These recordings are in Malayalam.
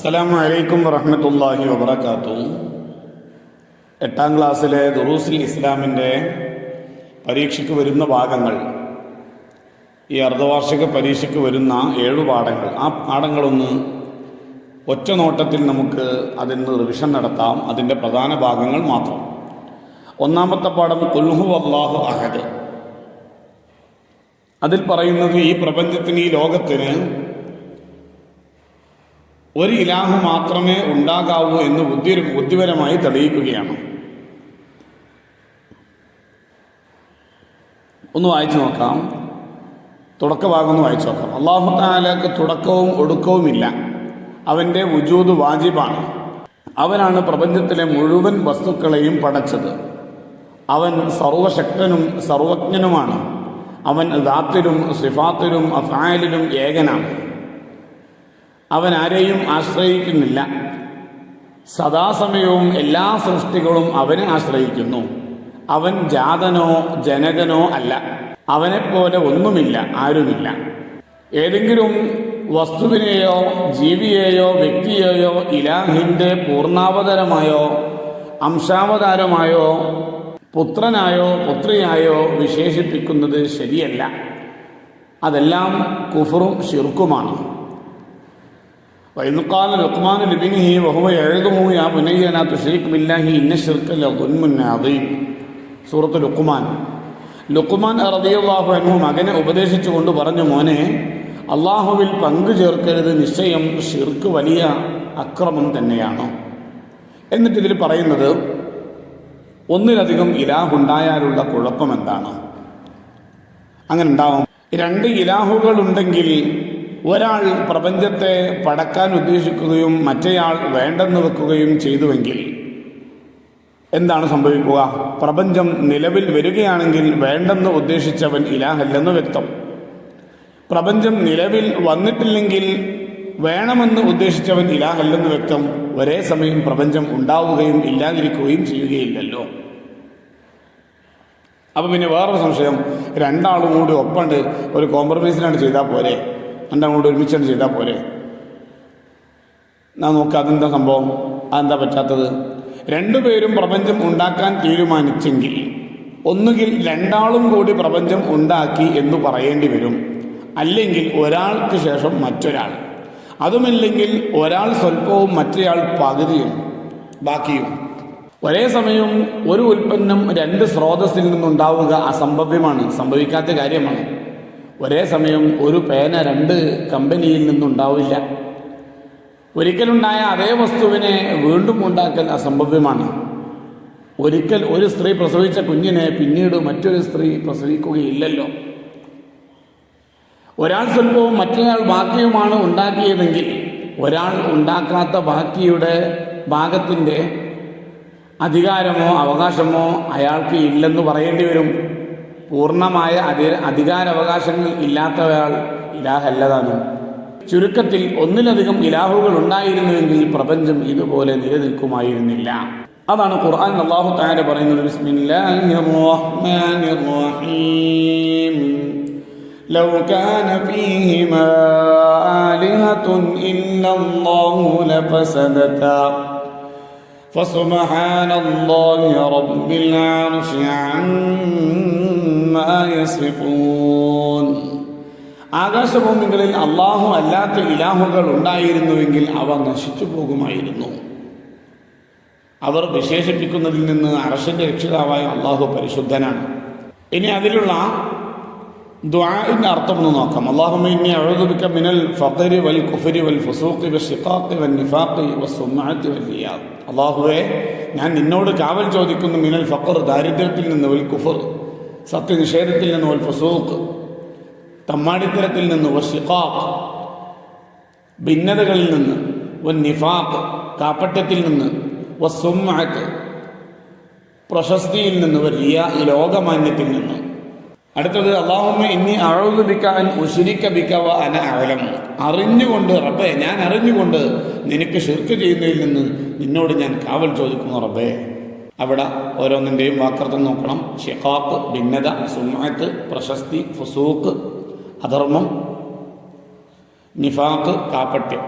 അസ്സലാമു അലൈക്കും വറഹമത്തല്ലാഹി വബർക്കാത്തു എട്ടാം ക്ലാസ്സിലെ ദുറൂസുൽ ഇസ്ലാമിന്റെ പരീക്ഷയ്ക്ക് വരുന്ന ഭാഗങ്ങൾ ഈ അർദ്ധവാർഷിക പരീക്ഷയ്ക്ക് വരുന്ന ഏഴു പാഠങ്ങൾ ആ പാഠങ്ങളൊന്ന് ഒറ്റ നോട്ടത്തിൽ നമുക്ക് അതിന് റിവിഷൻ നടത്താം. അതിന്റെ പ്രധാന ഭാഗങ്ങൾ മാത്രം. ഒന്നാമത്തെ പാഠം കുൽഹു അള്ളാഹു അഹദ്. അതിൽ പറയുന്നത് ഈ പ്രപഞ്ചത്തിന് ഈ ലോകത്തിന് ഒരു ഇലാഹു മാത്രമേ ഉണ്ടാകാവൂ എന്ന് ബുദ്ധി ബുദ്ധിപരമായി തെളിയിക്കുകയാണ്. ഒന്ന് വായിച്ചു നോക്കാം. തുടക്കഭാഗം ഒന്ന് വായിച്ചു നോക്കാം. അള്ളാഹു താലക്ക് തുടക്കവും ഒടുക്കവുമില്ല. അവന്റെ വുജൂദ് വാജിബാണ്. അവനാണ് പ്രപഞ്ചത്തിലെ മുഴുവൻ വസ്തുക്കളെയും പടച്ചത്. അവൻ സർവശക്തനും സർവജ്ഞനുമാണ്. അവൻ ദാത്തിലും സിഫാത്തിലും അഫായലിലും ഏകനാണ്. അവൻ ആരെയും ആശ്രയിക്കുന്നില്ല. സദാസമയവും എല്ലാ സൃഷ്ടികളും അവനെ ആശ്രയിക്കുന്നു. അവൻ ജാതനോ ജനകനോ അല്ല. അവനെപ്പോലെ ഒന്നുമില്ല ആരുമില്ല. ഏതെങ്കിലും വസ്തുവിനെയോ ജീവിയെയോ വ്യക്തിയെയോ ഇലാഹിന്റെ പൂർണാവതാരമായോ അംശാവതാരമായോ പുത്രനായോ പുത്രിയായോ വിശേഷിപ്പിക്കുന്നത് ശരിയല്ല. അതെല്ലാം കുഫറും ഷിർക്കുമാണ് വൈദുക്കാല ലുക്മാൻ ലിബിനിഹി വഹുവ എഴുതുമോ യാ പുനയ്യനാ തുഷരിഖ് ബില്ലാഹി ഇന്ന ഷിർക്കല്ല ഉന്മുന്നാദീം സൂറത്ത് ലുക്കുമാൻ ലുക്കുമാൻ റതിയുള്ളാഹു അനു മകനെ ഉപദേശിച്ചുകൊണ്ട് പറഞ്ഞു മോനെ അള്ളാഹുവിൽ പങ്കു ചേർക്കരുത്. നിശ്ചയം ഷിർക്ക് വലിയ അക്രമം തന്നെയാണ്. എന്നിട്ട് ഇതിൽ പറയുന്നത് ഒന്നിലധികം ഇലാഹുണ്ടായാലുള്ള കുഴപ്പം എന്താണ് അങ്ങനെ ഉണ്ടാവും. രണ്ട് ഇലാഹുകളുണ്ടെങ്കിൽ ഒരാൾ പ്രപഞ്ചത്തെ പടക്കാൻ ഉദ്ദേശിക്കുകയും മറ്റേയാൾ വേണ്ടെന്ന് വെക്കുകയും ചെയ്തുവെങ്കിൽ എന്താണ് സംഭവിക്കുക? പ്രപഞ്ചം നിലവിൽ വരികയാണെങ്കിൽ വേണ്ടെന്ന് ഉദ്ദേശിച്ചവൻ ഇലാഹല്ലെന്ന് വ്യക്തം. പ്രപഞ്ചം നിലവിൽ വന്നിട്ടില്ലെങ്കിൽ വേണമെന്ന് ഉദ്ദേശിച്ചവൻ ഇലാഹല്ലെന്ന് വ്യക്തം. ഒരേ സമയം പ്രപഞ്ചം ഉണ്ടാവുകയും ഇല്ലാതിരിക്കുകയും ചെയ്യുകയില്ലല്ലോ. അപ്പൊ പിന്നെ വേറൊരു സംശയം. രണ്ടാളും കൂടി ഒപ്പണ്ട് ഒരു കോംപ്രമൈസിനാണ് ചെയ്താൽ പോരെ. രണ്ടാളും കൂടെ ഒരുമിച്ചാണ് ചെയ്താൽ പോരെ. ഞാൻ നോക്കുക അതെന്താ സംഭവം? അതെന്താ പറ്റാത്തത്? രണ്ടുപേരും പ്രപഞ്ചം ഉണ്ടാക്കാൻ തീരുമാനിച്ചെങ്കിൽ ഒന്നുകിൽ രണ്ടാളും കൂടി പ്രപഞ്ചം ഉണ്ടാക്കി എന്ന് പറയേണ്ടി വരും. അല്ലെങ്കിൽ ഒരാൾക്ക് ശേഷം മറ്റൊരാൾ. അതുമല്ലെങ്കിൽ ഒരാൾ സ്വല്പവും മറ്റേയാൾ പകുതിയും ബാക്കിയും. ഒരേ സമയം ഒരു ഉൽപ്പന്നം രണ്ട് സ്രോതസ്സിൽ നിന്നുണ്ടാവുക അസംഭവ്യമാണ് സംഭവിക്കാത്ത കാര്യമാണ്. ഒരേ സമയം ഒരു പേന രണ്ട് കമ്പനിയിൽ നിന്നുണ്ടാവില്ല. ഒരിക്കലുണ്ടായ അതേ വസ്തുവിനെ വീണ്ടും ഉണ്ടാക്കൽ അസംഭവ്യമാണ്. ഒരിക്കൽ ഒരു സ്ത്രീ പ്രസവിച്ച കുഞ്ഞിനെ പിന്നീട് മറ്റൊരു സ്ത്രീ പ്രസവിക്കുകയില്ലല്ലോ. ഒരാൾ സ്വല്പവും മറ്റൊരാൾ ബാക്കിയുമാണ് ഉണ്ടാക്കിയതെങ്കിൽ ഒരാൾ ഉണ്ടാക്കാത്ത ബാക്കിയുടെ ഭാഗത്തിന്റെ അധികാരമോ അവകാശമോ അയാൾക്ക് ഇല്ലെന്ന് പറയേണ്ടി വരും. പൂർണ്ണമായ അധി അധികാരാവകാശങ്ങൾ ഇല്ലാത്തയാൾ ഇലാഹല്ലതാനും ചുരുക്കത്തിൽ ഒന്നിലധികം ഇലാഹുകൾ ഉണ്ടായിരുന്നുവെങ്കിൽ പ്രപഞ്ചം ഇതുപോലെ നിലനിൽക്കുമായിരുന്നില്ല അതാണ് ഖുർആൻ അള്ളാഹു താര പറയുന്നത് ബിസ്മില്ലാഹിർ റഹ്മാനിർ റഹീം لو كان فيهما آلهة إلا الله لفسدتا فسبحان الله رب العرش عما يصفون ആകാശഭൂമികളിൽ അള്ളാഹു അല്ലാത്ത ഇലാഹുകൾ ഉണ്ടായിരുന്നുവെങ്കിൽ അവ നശിച്ചു പോകുമായിരുന്നു. അവർ വിശേഷിപ്പിക്കുന്നതിൽ നിന്ന് അറശന്റെ രക്ഷിതാവായ അള്ളാഹു പരിശുദ്ധനാണ്. ഇനി അതിലുള്ള ദ്വാഇന്റെ അർത്ഥം ഒന്ന് നോക്കാം. അള്ളാഹുമ്മ അഴുതുബിക്ക മിനൽ ഫഖരി വൽ കുഫരി വൽ ഫുസൂഖി വൽ ഷിഖാഖി വൽ നിഫാഖി വൽ റിയാദ്. അള്ളാഹുവെ ഞാൻ നിന്നോട് കാവൽ ചോദിക്കുന്നു മിനൽ ഫഖർ ദാരിദ്ര്യത്തിൽ നിന്ന് വൽ കുഫർ. സത്യനിഷേധത്തിൽ നിന്ന് വൽ തമ്മാടിത്തരത്തിൽ നിന്ന് വഷിഖാഖ് ഭിന്നതകളിൽ നിന്ന് വൻ നിഫാഖ് കാപ്പറ്റത്തിൽ നിന്ന് വസുമാക്ക് പ്രശസ്തിയിൽ നിന്ന് വലിയ ലോകമാന്യത്തിൽ നിന്ന്. അടുത്തത് അള്ളാഹുമ്മ ഇനി അഴുതുബിക്കാൻ ഉശിരിക്കപിക്കവ അന അകലം അറിഞ്ഞുകൊണ്ട് റബ്ബേ ഞാൻ അറിഞ്ഞുകൊണ്ട് നിനക്ക് ഷിർക്ക് ചെയ്യുന്നതിൽ നിന്ന് നിന്നോട് ഞാൻ കാവൽ ചോദിക്കുന്നു റബ്ബേ. അവിടെ ഓരോന്നിന്റെയും വാക്കർത്ഥം നോക്കണം. ഷിഖാക്ക് ഭിന്നത സുമാത്ത് പ്രശസ്തി ഫുസൂക്ക് അധർമ്മം നിഫാക്ക് കാപ്പട്യം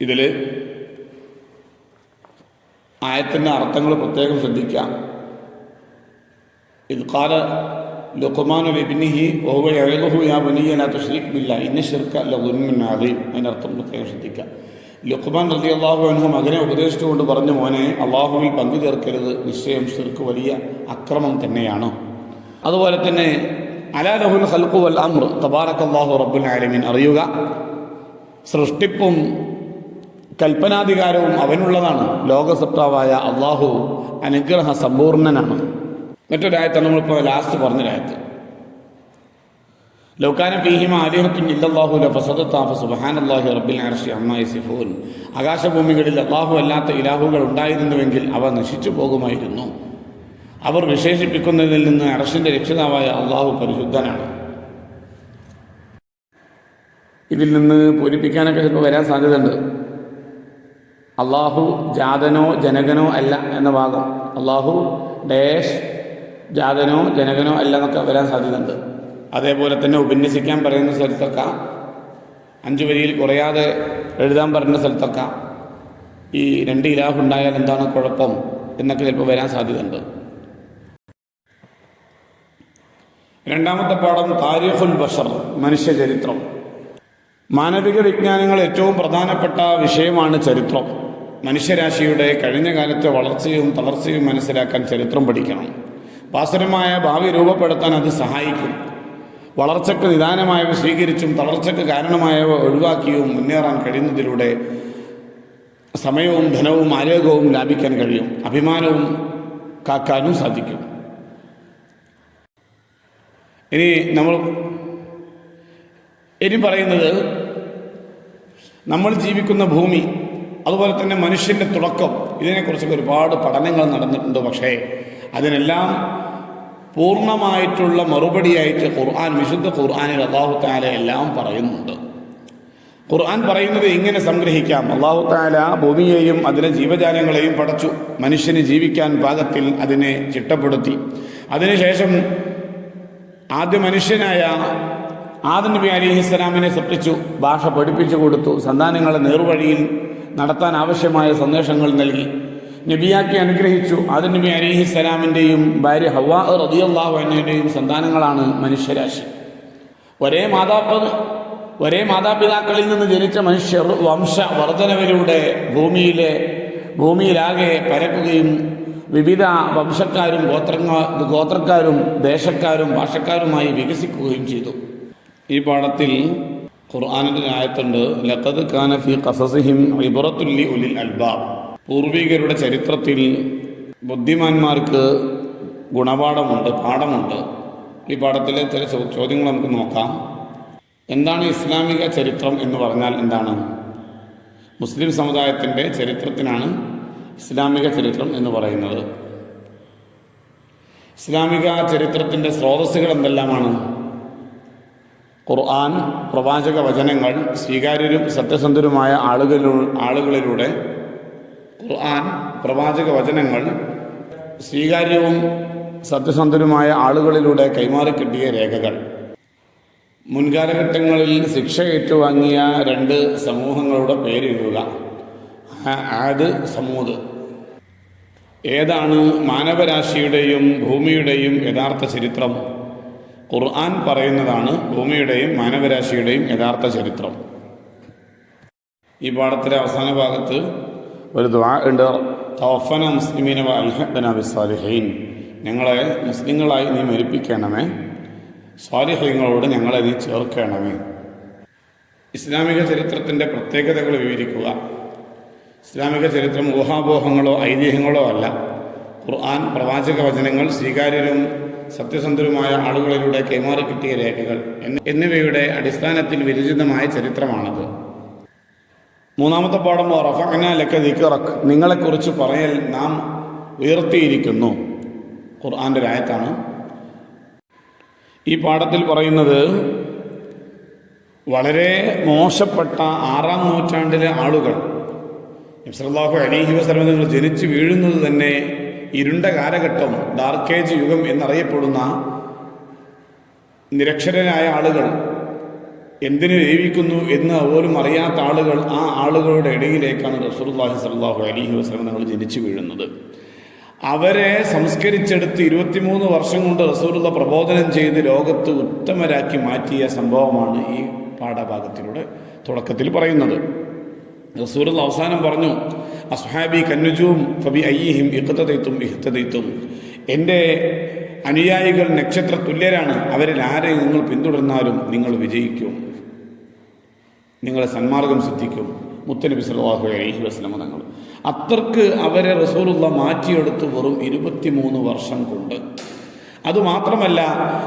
ഇതിൽ ആയത്തിന്റെ അർത്ഥങ്ങൾ പ്രത്യേകം ശ്രദ്ധിക്കാം ഇത് കാല ലുഖുമാൻ ലിബ്നിഹി വഹുവ യഅദുഹു യാ ബനിയ ലാ ബില്ലാഹ്. ഇന്ന ശിർക ലദുൽമുൻ അദീം. അതിനർത്ഥം പ്രത്യേകം ശ്രദ്ധിക്കുക. ലുഖ്മാൻ റതി അള്ളാഹു അനുഹു മകനെ ഉപദേശിച്ചുകൊണ്ട് പറഞ്ഞു മോനെ അള്ളാഹുവിൽ പങ്കു ചേർക്കരുത്. നിശ്ചയം ശിർക്ക് വലിയ അക്രമം തന്നെയാണ്. അതുപോലെ തന്നെ അലാലഹുൽ ഹൽക്കു വൽ അംർ അള്ളാഹു റബ്ബുൽ ആലമീൻ. അറിയുക സൃഷ്ടിപ്പും കൽപ്പനാധികാരവും അവനുള്ളതാണ്. ലോകസൃഷ്ടാവായ അള്ളാഹു അനുഗ്രഹ സമ്പൂർണനാണ് മറ്റൊരായത്താണ് നമ്മളിപ്പോൾ ലാസ്റ്റ് പറഞ്ഞൊരായത്ത്. ലൗകാന ഫീഹിമ ആലിഹത്തും ഇല്ലല്ലാഹു ലഫസദത്താഫ സുബ്ഹാനല്ലാഹി റബ്ബിൽ അർശി അമ്മാ യസിഫൂൻ ആകാശഭൂമികളിൽ അള്ളാഹു അല്ലാത്ത ഇലാഹുകൾ ഉണ്ടായിരുന്നുവെങ്കിൽ അവ നശിച്ചു പോകുമായിരുന്നു. അവർ വിശേഷിപ്പിക്കുന്നതിൽ നിന്ന് അർശിന്റെ രക്ഷിതാവായ അള്ളാഹു പരിശുദ്ധനാണ്. ഇതിൽ നിന്ന് പൂരിപ്പിക്കാനൊക്കെ ചിലപ്പോൾ വരാൻ സാധ്യതയുണ്ട്. അള്ളാഹു ജാതനോ ജനകനോ അല്ല എന്ന ഭാഗം. അള്ളാഹു ഡേഷ് ജാതനോ ജനകനോ അല്ല എന്നൊക്കെ വരാൻ സാധ്യതയുണ്ട്. അതേപോലെ തന്നെ ഉപന്യസിക്കാൻ പറയുന്ന സ്ഥലത്തൊക്കെ അഞ്ചു വരിയിൽ കുറയാതെ എഴുതാൻ പറയുന്ന സ്ഥലത്തൊക്കെ ഈ രണ്ട് ഇലാഹ് ഉണ്ടായാൽ എന്താണ് കുഴപ്പം എന്നൊക്കെ ചിലപ്പോൾ വരാൻ സാധ്യതയുണ്ട്. രണ്ടാമത്തെ പാഠം താരിഖുൽ ബഷർ മനുഷ്യചരിത്രം. മാനവിക വിജ്ഞാനങ്ങൾ ഏറ്റവും പ്രധാനപ്പെട്ട വിഷയമാണ് ചരിത്രം. മനുഷ്യരാശിയുടെ കഴിഞ്ഞ കാലത്തെ വളർച്ചയും തളർച്ചയും മനസ്സിലാക്കാൻ ചരിത്രം പഠിക്കണം. വാസരമായ ഭാവി രൂപപ്പെടുത്താൻ അത് സഹായിക്കും. വളർച്ചയ്ക്ക് നിദാനമായവ സ്വീകരിച്ചും തളർച്ചയ്ക്ക് കാരണമായവ ഒഴിവാക്കിയും മുന്നേറാൻ കഴിയുന്നതിലൂടെ സമയവും ധനവും ആരോഗ്യവും ലാഭിക്കാൻ കഴിയും. അഭിമാനവും കാക്കാനും സാധിക്കും. ഇനി നമ്മൾ ഇനി പറയുന്നത് നമ്മൾ ജീവിക്കുന്ന ഭൂമി അതുപോലെ തന്നെ മനുഷ്യന്റെ തുടക്കം ഇതിനെക്കുറിച്ചൊക്കെ ഒരുപാട് പഠനങ്ങൾ നടന്നിട്ടുണ്ട്. പക്ഷേ അതിനെല്ലാം പൂർണമായിട്ടുള്ള മറുപടിയായിട്ട് ഖുർആൻ വിശുദ്ധ ഖുർആാനിൽ അള്ളാഹു താല എല്ലാം പറയുന്നുണ്ട്. ഖുർആൻ പറയുന്നത് ഇങ്ങനെ സംഗ്രഹിക്കാം? അള്ളാഹു താല ഭൂമിയെയും അതിലെ ജീവജാലങ്ങളെയും പടച്ചു മനുഷ്യന് ജീവിക്കാൻ പാകത്തിൽ അതിനെ ചിട്ടപ്പെടുത്തി. അതിനുശേഷം ആദ്യ മനുഷ്യനായ ആദം നബി അലിഹിസ്സലാമിനെ സൃഷ്ടിച്ചു ഭാഷ പഠിപ്പിച്ചു കൊടുത്തു സന്താനങ്ങളെ നേർവഴിയിൽ നടത്താൻ ആവശ്യമായ സന്ദേശങ്ങൾ നൽകി. നബിയാക്കി അനുഗ്രഹിച്ചു. ആദം നബി അലിഹി സ്ലാമിന്റെയും ഭാര്യ ഹവാ റതിയല്ലാഹു എന്നതിന്റെയും സന്താനങ്ങളാണ് മനുഷ്യരാശി. ഒരേ മാതാപ ഒരേ മാതാപിതാക്കളിൽ നിന്ന് ജനിച്ച മനുഷ്യർ വംശ വർധനവിലൂടെ ഭൂമിയിലെ ഭൂമിയിലാകെ പരക്കുകയും വിവിധ വംശക്കാരും ഗോത്രങ്ങ ഗോത്രക്കാരും ദേശക്കാരും ഭാഷക്കാരുമായി വികസിക്കുകയും ചെയ്തു. ഈ പാഠത്തിൽ ഖുർആാനിന്റെ ആയത്തുണ്ട് ലത്തത് ഖാനഫി കസസിഹിം ഇബറത്തുല്ലി ഉലിൽ അൽബാബ്. പൂർവികരുടെ ചരിത്രത്തിൽ ബുദ്ധിമാന്മാർക്ക് ഗുണപാഠമുണ്ട് പാഠമുണ്ട്. ഈ പാഠത്തിലെ ചില ചോദ്യങ്ങൾ നമുക്ക് നോക്കാം. എന്താണ് ഇസ്ലാമിക ചരിത്രം എന്ന് പറഞ്ഞാൽ എന്താണ്? മുസ്ലിം സമുദായത്തിന്റെ ചരിത്രത്തിനാണ് ഇസ്ലാമിക ചരിത്രം എന്ന് പറയുന്നത്. ഇസ്ലാമിക ചരിത്രത്തിന്റെ സ്രോതസ്സുകൾ എന്തെല്ലാമാണ്? ഖുർആൻ പ്രവാചക വചനങ്ങൾ സ്വീകാര്യരും സത്യസന്ധരുമായ ആളുകളിലൂ ആളുകളിലൂടെ ഖുർആൻ പ്രവാചക വചനങ്ങൾ സ്വീകാര്യവും സത്യസന്ധരുമായ ആളുകളിലൂടെ കൈമാറിക്കിട്ടിയ രേഖകൾ. മുൻകാലഘട്ടങ്ങളിൽ ശിക്ഷ ഏറ്റുവാങ്ങിയ രണ്ട് സമൂഹങ്ങളുടെ പേരെഴുതുക ആ- ആദ് സമൂത് ഏതാണ് മാനവരാശിയുടെയും ഭൂമിയുടെയും യഥാർത്ഥ ചരിത്രം? ഖുർആൻ പറയുന്നതാണ് ഭൂമിയുടെയും മാനവരാശിയുടെയും യഥാർത്ഥ ചരിത്രം. ഈ പാഠത്തിലെ അവസാന ഭാഗത്ത് ഒരു ദ്വാ ഉണ്ട്. തോഫന മുസ്ലിമീന അൽഹബന ബിസ്വാലിഹീൻ ഞങ്ങളെ മുസ്ലിങ്ങളായി നീ മരിപ്പിക്കണമേ. സ്വാലിഹ്യങ്ങളോട് ഞങ്ങളെ നീ ചേർക്കണമേ. ഇസ്ലാമിക ചരിത്രത്തിന്റെ പ്രത്യേകതകൾ വിവരിക്കുക. ഇസ്ലാമിക ചരിത്രം ഊഹാപോഹങ്ങളോ ഐതിഹ്യങ്ങളോ അല്ല. ഖുർആൻ പ്രവാചക വചനങ്ങൾ സ്വീകാര്യരും സത്യസന്ധരുമായ ആളുകളിലൂടെ കൈമാറി കിട്ടിയ രേഖകൾ. എന്നി- എന്നിവയുടെ അടിസ്ഥാനത്തിൽ വിരചിതമായ ചരിത്രമാണത്. മൂന്നാമത്തെ പാഠം റഫഅന ലക്ക ദിക്റക്. നിങ്ങളെക്കുറിച്ച് പറയൽ നാം ഉയർത്തിയിരിക്കുന്നു. ഖുർആാന്റെ രായത്താണ് ഈ പാഠത്തിൽ പറയുന്നത് വളരെ മോശപ്പെട്ട ആറാം നൂറ്റാണ്ടിലെ ആളുകൾ നബ്സല്ലാഹു അലൈഹി വസ്ലം നിങ്ങൾ ജനിച്ചു വീഴുന്നത് തന്നെ ഇരുണ്ട കാലഘട്ടം ഡാർക്കേജ് യുഗം എന്നറിയപ്പെടുന്ന നിരക്ഷരരായ ആളുകൾ എന്തിനു വേവിക്കുന്നു എന്ന് പോലും അറിയാത്ത ആളുകൾ ആ ആളുകളുടെ ഇടയിലേക്കാണ് റസൂർല്ലാഹി സല്ലാഹു അലഹി വസ്ലം നമ്മൾ ജനിച്ചു വീഴുന്നത്. അവരെ സംസ്കരിച്ചെടുത്ത് ഇരുപത്തിമൂന്ന് വർഷം കൊണ്ട് റസൂലുള്ള പ്രബോധനം ചെയ്ത് ലോകത്ത് ഉത്തമരാക്കി മാറ്റിയ സംഭവമാണ് ഈ പാഠഭാഗത്തിലൂടെ തുടക്കത്തിൽ പറയുന്നത്. റസൂലുള്ള അവസാനം പറഞ്ഞു അസ്ഹാബി കന്നുജൂം ഫബി അയ്യിഹിം ഇഹത്തതയ്ത്തും ഇഹത്തതയ്ത്തും എന്റെ അനുയായികൾ നക്ഷത്ര തുല്യരാണ് അവരിൽ ആരെ നിങ്ങൾ പിന്തുടർന്നാലും നിങ്ങൾ വിജയിക്കും. നിങ്ങളെ സന്മാർഗം സിദ്ധിക്കും. മുത്തനബി സല്ലല്ലാഹു അലഹി വസ്ലമ തങ്ങൾ. അത്രയ്ക്ക് അവരെ റസൂലുള്ള മാറ്റിയെടുത്ത് വെറും ഇരുപത്തിമൂന്ന് വർഷം കൊണ്ട്. അതുമാത്രമല്ല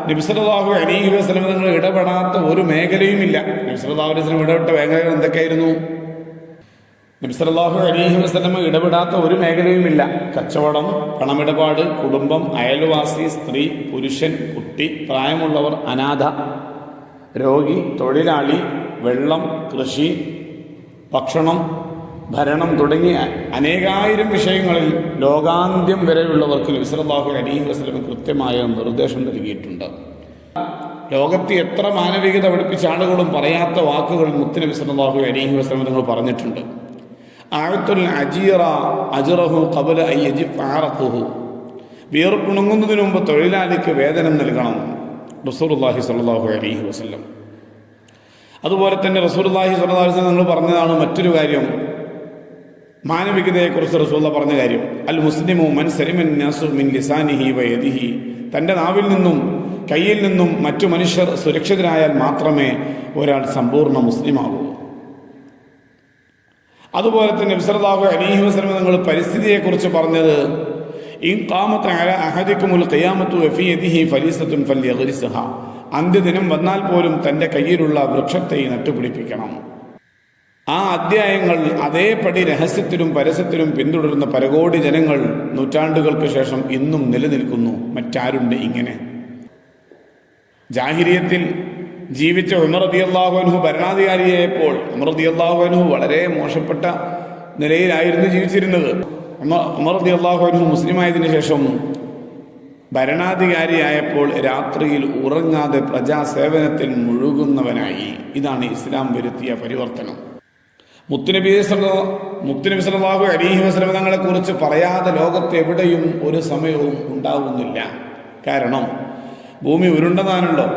നബിസലാഹു അലൈഹി വസ്ലമ തങ്ങൾ ഇടപെടാത്ത ഒരു മേഖലയുമില്ല നബിസലാഹു അലൈഹി വസ്ലം ഇടപെട്ട മേഖലകൾ എന്തൊക്കെയായിരുന്നു? നബിസലാഹു അലൈഹി വസ്ലമ ഇടപെടാത്ത ഒരു മേഖലയുമില്ല കച്ചവടം പണമിടപാട് കുടുംബം അയൽവാസി സ്ത്രീ പുരുഷൻ കുട്ടി പ്രായമുള്ളവർ അനാഥ രോഗി തൊഴിലാളി വെള്ളം കൃഷി ഭക്ഷണം ഭരണം തുടങ്ങിയ അനേകായിരം വിഷയങ്ങളിൽ ലോകാന്ത്യം വരെയുള്ളവർക്ക് നബിസലാഹു അലൈഹി വസ്ലം കൃത്യമായ നിർദ്ദേശം നൽകിയിട്ടുണ്ട്. ലോകത്ത് എത്ര മാനവികത പഠിപ്പിച്ച ആളുകളും പറയാത്ത വാക്കുകൾ മുത്തുനബി സല്ലല്ലാഹു അലൈഹി വസ്ലം നിങ്ങൾ പറഞ്ഞിട്ടുണ്ട്. ആഴത്തുൽ അജീറ അജിറഹു കബല ആറത്തുഹു. വിയർപ്പുണങ്ങുന്നതിന് മുമ്പ് തൊഴിലാളിക്ക് വേതനം നൽകണം. റസൂലുള്ളാഹി സാഹു അലൈഹി വസല്ലം. അതുപോലെ തന്നെ റസൂലുള്ളാഹി സ്വലാസ് നിങ്ങൾ പറഞ്ഞതാണ് മറ്റൊരു കാര്യം. മാനവികതയെക്കുറിച്ച് റസൂള്ള പറഞ്ഞ കാര്യം. അൽ മുസ്ലിമു മൻ സലിമൻ നാസു മിൻ ലിസാനിഹി വയദിഹി തന്റെ നാവിൽ നിന്നും കയ്യിൽ നിന്നും മറ്റു മനുഷ്യർ സുരക്ഷിതരായാൽ മാത്രമേ ഒരാൾ സമ്പൂർണ മുസ്ലിമാകൂ. അതുപോലെ തന്നെ വിസർദാഹു അലീഹി വസ്ലം നിങ്ങൾ പരിസ്ഥിതിയെക്കുറിച്ച് പറഞ്ഞത് ഇൻ കാമത്ത് അഹദിക്കുമുൽ കയ്യാമത്തു ഫലീസത്തും ഫല്യഗ്രിസഹ. അന്ത്യദിനം വന്നാൽ പോലും തന്റെ കയ്യിലുള്ള വൃക്ഷത്തെ നട്ടുപിടിപ്പിക്കണം. ആ അധ്യായങ്ങൾ അതേപടി രഹസ്യത്തിലും പരസ്യത്തിലും പിന്തുടരുന്ന പരകോടി ജനങ്ങൾ നൂറ്റാണ്ടുകൾക്ക് ശേഷം ഇന്നും നിലനിൽക്കുന്നു. മറ്റാരുണ്ട് ഇങ്ങനെ? ജാഹിരിയത്തിൽ ജീവിച്ച ഉമർ റതി അള്ളാഹുഅനഹു ഭരണാധികാരിയായപ്പോൾ ഉമർ റതി അള്ളാഹുഅനഹു വളരെ മോശപ്പെട്ട നിലയിലായിരുന്നു ജീവിച്ചിരുന്നത്. ഉമർദി അള്ളാഹുഅനഹു മുസ്ലിമായതിനു ശേഷം ഭരണാധികാരിയായപ്പോൾ രാത്രിയിൽ ഉറങ്ങാതെ പ്രജാസേവനത്തിൽ മുഴുകുന്നവനായി. ഇതാണ് ഇസ്ലാം വരുത്തിയ പരിവർത്തനം. മുത്തുനബി മുത്തുനബി സല്ലല്ലാഹു അലീഹി വസല്ലം തങ്ങളെ കുറിച്ച് പറയാതെ ലോകത്ത് എവിടെയും ഒരു സമയവും ഉണ്ടാകുന്നില്ല കാരണം ഭൂമി ഉരുണ്ടതാണല്ലോ.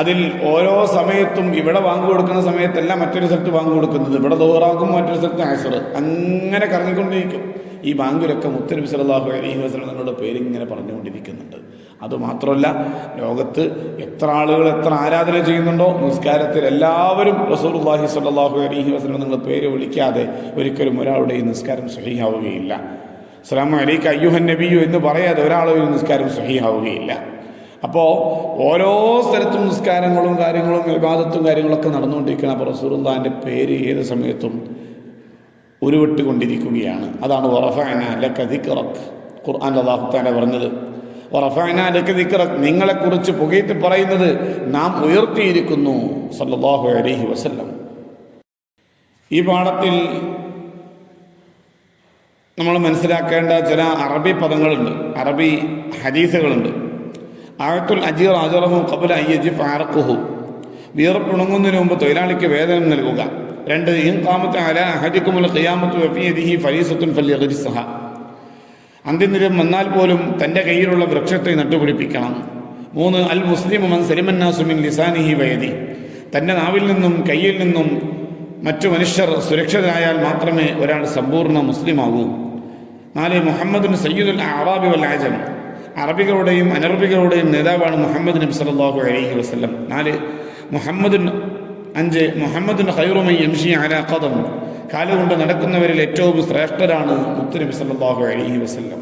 അതിൽ ഓരോ സമയത്തും ഇവിടെ വാങ്ങു കൊടുക്കുന്ന സമയത്തല്ല മറ്റൊരു സ്ഥലത്ത് വാങ്ങു കൊടുക്കുന്നത്. ഇവിടെ ദോറാക്കും മറ്റൊരു സ്ഥലത്ത് ആസർ അങ്ങനെ കറങ്ങിക്കൊണ്ടിരിക്കും ഈ ബാങ്കിലൊക്കെ മുത്തനബി സലാഹു അലൈഹി വസ്ലം തങ്ങളുടെ പേരിങ്ങനെ പറഞ്ഞുകൊണ്ടിരിക്കുന്നുണ്ട്. അതുമാത്രമല്ല ലോകത്ത് എത്ര ആളുകൾ എത്ര ആരാധന ചെയ്യുന്നുണ്ടോ നിസ്കാരത്തിൽ എല്ലാവരും റസൂലുള്ളാഹി സ്വല്ലല്ലാഹു അലൈഹി വസ്ലം നിങ്ങൾ പേര് വിളിക്കാതെ ഒരിക്കലും ഒരാളുടെയും നിസ്കാരം സഹിയാവുകയില്ല അസ്സലാമു അലൈക അയ്യുഹൻ നബിയു എന്ന് പറയാതെ ഒരാളുടെയും നിസ്കാരം സഹിയാവുകയില്ല അപ്പോൾ ഓരോ സ്ഥലത്തും നിസ്കാരങ്ങളും കാര്യങ്ങളും വിവാദത്തും കാര്യങ്ങളൊക്കെ നടന്നുകൊണ്ടിരിക്കുകയാണ്. അപ്പോൾ റസൂറുല്ലാന്റെ പേര് ഏത് സമയത്തും ഉരുവിട്ടുകൊണ്ടിരിക്കുകയാണ്. അതാണ് വറഫാന ലക ദിക്റക്. ഖുർആൻ അള്ളാഹുത്താല പറഞ്ഞത്. വറഫാന ലക ദിക്റക് നിങ്ങളെക്കുറിച്ച് പുകയിട്ട് പറയുന്നത് നാം ഉയർത്തിയിരിക്കുന്നു. സല്ലാഹു അലഹി വസല്ലം. ഈ പാഠത്തിൽ നമ്മൾ മനസ്സിലാക്കേണ്ട ചില അറബി പദങ്ങളുണ്ട്. അറബി ഹദീസുകളുണ്ട്. ആഴത്തുൽ അജീർ അജറഹു കബുൽ അയ്യജിഫ് ആറക്കുഹു വിയർപ്പുണങ്ങുന്നതിന് മുമ്പ് തൊഴിലാളിക്ക് വേതനം നൽകുക. രണ്ട് ഇൻ കാമത്ത് അല അഹദിക്കുമുൽ ഖിയാമത്ത് വഫിയദിഹി ഫലീസത്തുൻ സഹ അന്ത്യനിരം വന്നാൽ പോലും തന്റെ കയ്യിലുള്ള വൃക്ഷത്തെ നട്ടുപിടിപ്പിക്കണം. മൂന്ന് അൽ മുസ്ലിം മൻ സലിമന്നാസുമിൻ ലിസാനിഹി വയതി തന്റെ നാവിൽ നിന്നും കയ്യിൽ നിന്നും മറ്റു മനുഷ്യർ സുരക്ഷിതരായാൽ മാത്രമേ ഒരാൾ സമ്പൂർണ മുസ്ലിമാകൂ. നാല് മുഹമ്മദുൻ സയ്യിദുൽ അറാബി വൽ ആജം അറബികളുടെയും അനറബികളുടെയും നേതാവാണ് മുഹമ്മദ് നബി സല്ലല്ലാഹു അലൈഹി വസ്ലം നാല് മുഹമ്മദുൻ അഞ്ച് അല ഖദം. കാലുകൊണ്ട് നടക്കുന്നവരിൽ ഏറ്റവും ശ്രേഷ്ഠരാണ് മുത്തുനബി സല്ലല്ലാഹു അലൈഹി വസല്ലം.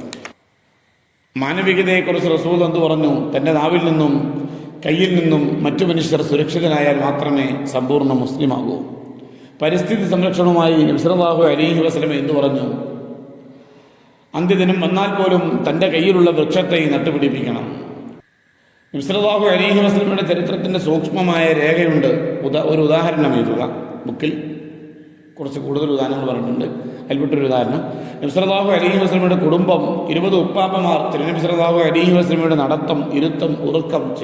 മാനവികതയെക്കുറിച്ച് റസൂൽ എന്ത് പറഞ്ഞു? തന്റെ നാവിൽ നിന്നും കയ്യിൽ നിന്നും മറ്റു മനുഷ്യർ സുരക്ഷിതനായാൽ മാത്രമേ സമ്പൂർണ മുസ്ലിമാകൂ. പരിസ്ഥിതി സംരക്ഷണവുമായി നബ്സലാഹു അലൈഹി വസല്ലം എന്ന് പറഞ്ഞു? അന്ത്യദിനം വന്നാൽ പോലും തന്റെ കയ്യിലുള്ള വൃക്ഷത്തെ നട്ടുപിടിപ്പിക്കണം. നബ്സലാഹു അലൈഹി വസ്ലമിയുടെ ചരിത്രത്തിന്റെ സൂക്ഷ്മമായ രേഖയുണ്ട്. ഉദാ ഒരു ഉദാഹരണം എഴുതുക ബുക്കിൽ കുറച്ച് കൂടുതൽ ഉദാഹരണങ്ങൾ പറഞ്ഞിട്ടുണ്ട്. അതിൽപ്പെട്ടൊരു ഉദാഹരണം. നബ്സലാഹു അലൈഹി വസ്ലമയുടെ കുടുംബം ഇരുപത് ഉപ്പാപ്പമാർ തിരുനബി അലീഹി വസ്ലമയുടെ നടത്തം ഇരുത്തം ഉറുക്കം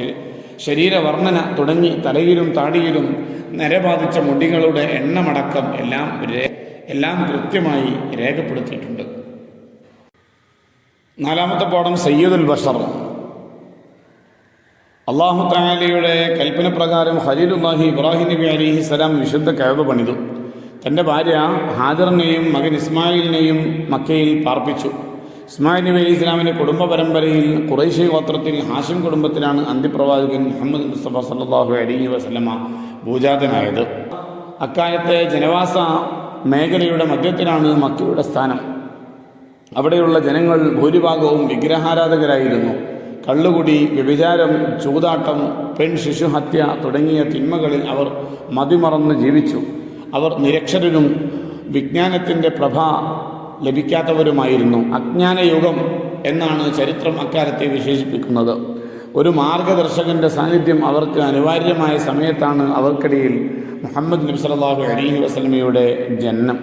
ശരീരവർണന തുടങ്ങി തലയിലും താടിയിലും നരബാധിച്ച മുടികളുടെ എണ്ണമടക്കം എല്ലാം എല്ലാം കൃത്യമായി രേഖപ്പെടുത്തിയിട്ടുണ്ട്. നാലാമത്തെ പാഠം സയ്യിദുൽ ബഷർ. അള്ളാഹു താലയുടെ കൽപ്പന പ്രകാരം ഖലീലുല്ലാഹി ഇബ്രാഹിം നബി അലിഹി സ്വലാം വിശുദ്ധ കഴവ് പണിതു. തന്റെ ഭാര്യ ഹാജറിനെയും മകൻ ഇസ്മായിലിനെയും മക്കയിൽ പാർപ്പിച്ചു. ഇസ്മായിൽ നബി അലി ഇസ്ലാമിന്റെ കുടുംബ പരമ്പരയിൽ കുറേശ്യ ഗോത്രത്തിൽ ഹാഷിം കുടുംബത്തിലാണ് അന്ത്യപ്രവാചകൻ മുഹമ്മദ് മുസ്തഫ സല്ലാഹു അലി വസല്ലമ ഭൂജാതനായത് അക്കാലത്തെ ജനവാസ മേഖലയുടെ മധ്യത്തിലാണ് മക്കയുടെ സ്ഥാനം. അവിടെയുള്ള ജനങ്ങൾ ഭൂരിഭാഗവും വിഗ്രഹാരാധകരായിരുന്നു. കള്ളുകുടി വ്യഭിചാരം ചൂതാട്ടം പെൺ ശിശുഹത്യ തുടങ്ങിയ തിന്മകളിൽ അവർ മതിമറന്ന് ജീവിച്ചു. അവർ നിരക്ഷരരും വിജ്ഞാനത്തിന്റെ പ്രഭ ലഭിക്കാത്തവരുമായിരുന്നു. അജ്ഞാനയുഗം എന്നാണ് ചരിത്രം അക്കാലത്തെ വിശേഷിപ്പിക്കുന്നത്. ഒരു മാർഗദർശകന്റെ സാന്നിധ്യം അവർക്ക് അനിവാര്യമായ സമയത്താണ് അവർക്കിടയിൽ മുഹമ്മദ് നബ്സലാഹു അലീഹി വസല്ലമയുടെ ജനനം.